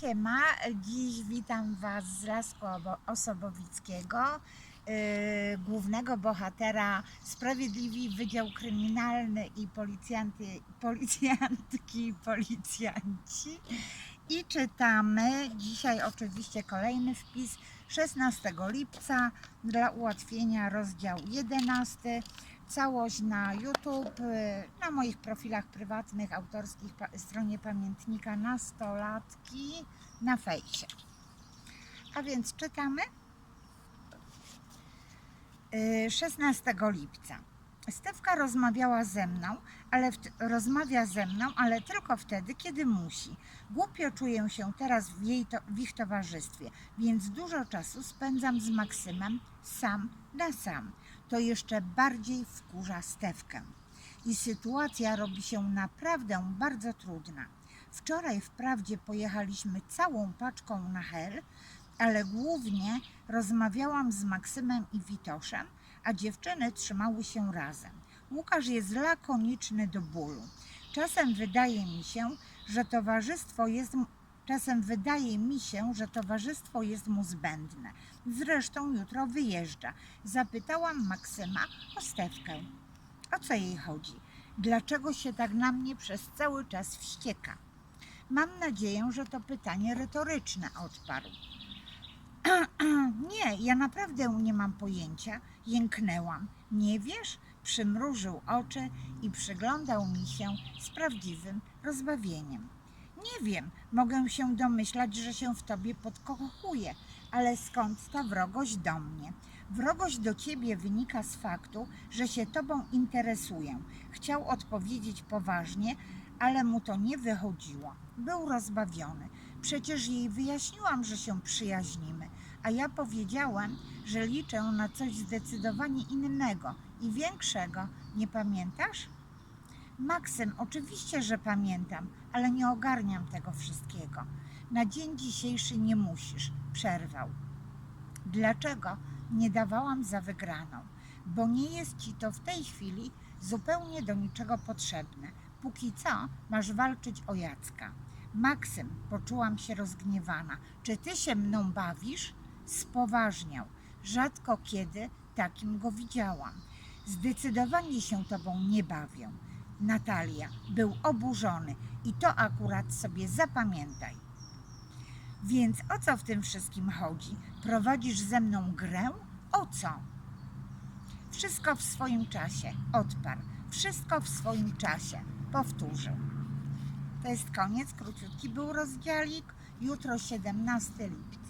Siema, dziś witam Was z Lasku Obo- Osobowickiego, yy, głównego bohatera Sprawiedliwi Wydział Kryminalny i policjanty, policjantki i policjanci. I czytamy dzisiaj oczywiście kolejny wpis 16 lipca dla ułatwienia rozdział 11. Całość na YouTube, y, na moich profilach prywatnych, autorskich, stronie pamiętnika nastolatki na fejsie. A więc czytamy. Y, 16 lipca. Stewka rozmawiała ze mną, ale w, rozmawia ze mną, ale tylko wtedy, kiedy musi. Głupio czuję się teraz w, jej to, w ich towarzystwie, więc dużo czasu spędzam z Maksymem sam na sam. To jeszcze bardziej wkurza Stewkę. I sytuacja robi się naprawdę bardzo trudna. Wczoraj wprawdzie pojechaliśmy całą paczką na hel, ale głównie rozmawiałam z Maksymem i Witoszem, a dziewczyny trzymały się razem. Łukasz jest lakoniczny do bólu. Czasem wydaje mi się, że towarzystwo jest czasem wydaje mi się, że towarzystwo jest mu zbędne. Zresztą jutro wyjeżdża. Zapytałam Maksyma o Stewkę. O co jej chodzi? Dlaczego się tak na mnie przez cały czas wścieka? Mam nadzieję, że to pytanie retoryczne odparł. Ja naprawdę nie mam pojęcia. Jęknęłam. Nie wiesz? Przymrużył oczy i przyglądał mi się z prawdziwym rozbawieniem. Nie wiem, mogę się domyślać, że się w tobie podkochuję, ale skąd ta wrogość do mnie? Wrogość do ciebie wynika z faktu, że się tobą interesuję. Chciał odpowiedzieć poważnie, ale mu to nie wychodziło. Był rozbawiony. Przecież jej wyjaśniłam, że się przyjaźnimy, a ja powiedziałam, że liczę na coś zdecydowanie innego i większego. Nie pamiętasz? Maksym, oczywiście, że pamiętam, ale nie ogarniam tego wszystkiego. Na dzień dzisiejszy nie musisz, przerwał. Dlaczego nie dawałam za wygraną? Bo nie jest ci to w tej chwili zupełnie do niczego potrzebne. Póki co masz walczyć o Jacka. Maksym, poczułam się rozgniewana. Czy ty się mną bawisz? Spoważniał. Rzadko kiedy takim go widziałam. Zdecydowanie się tobą nie bawię. Natalia był oburzony i to akurat sobie zapamiętaj. Więc o co w tym wszystkim chodzi? Prowadzisz ze mną grę? O co? Wszystko w swoim czasie, odparł. Wszystko w swoim czasie, powtórzył. To jest koniec, króciutki był rozdziałik. Jutro 17 lipca.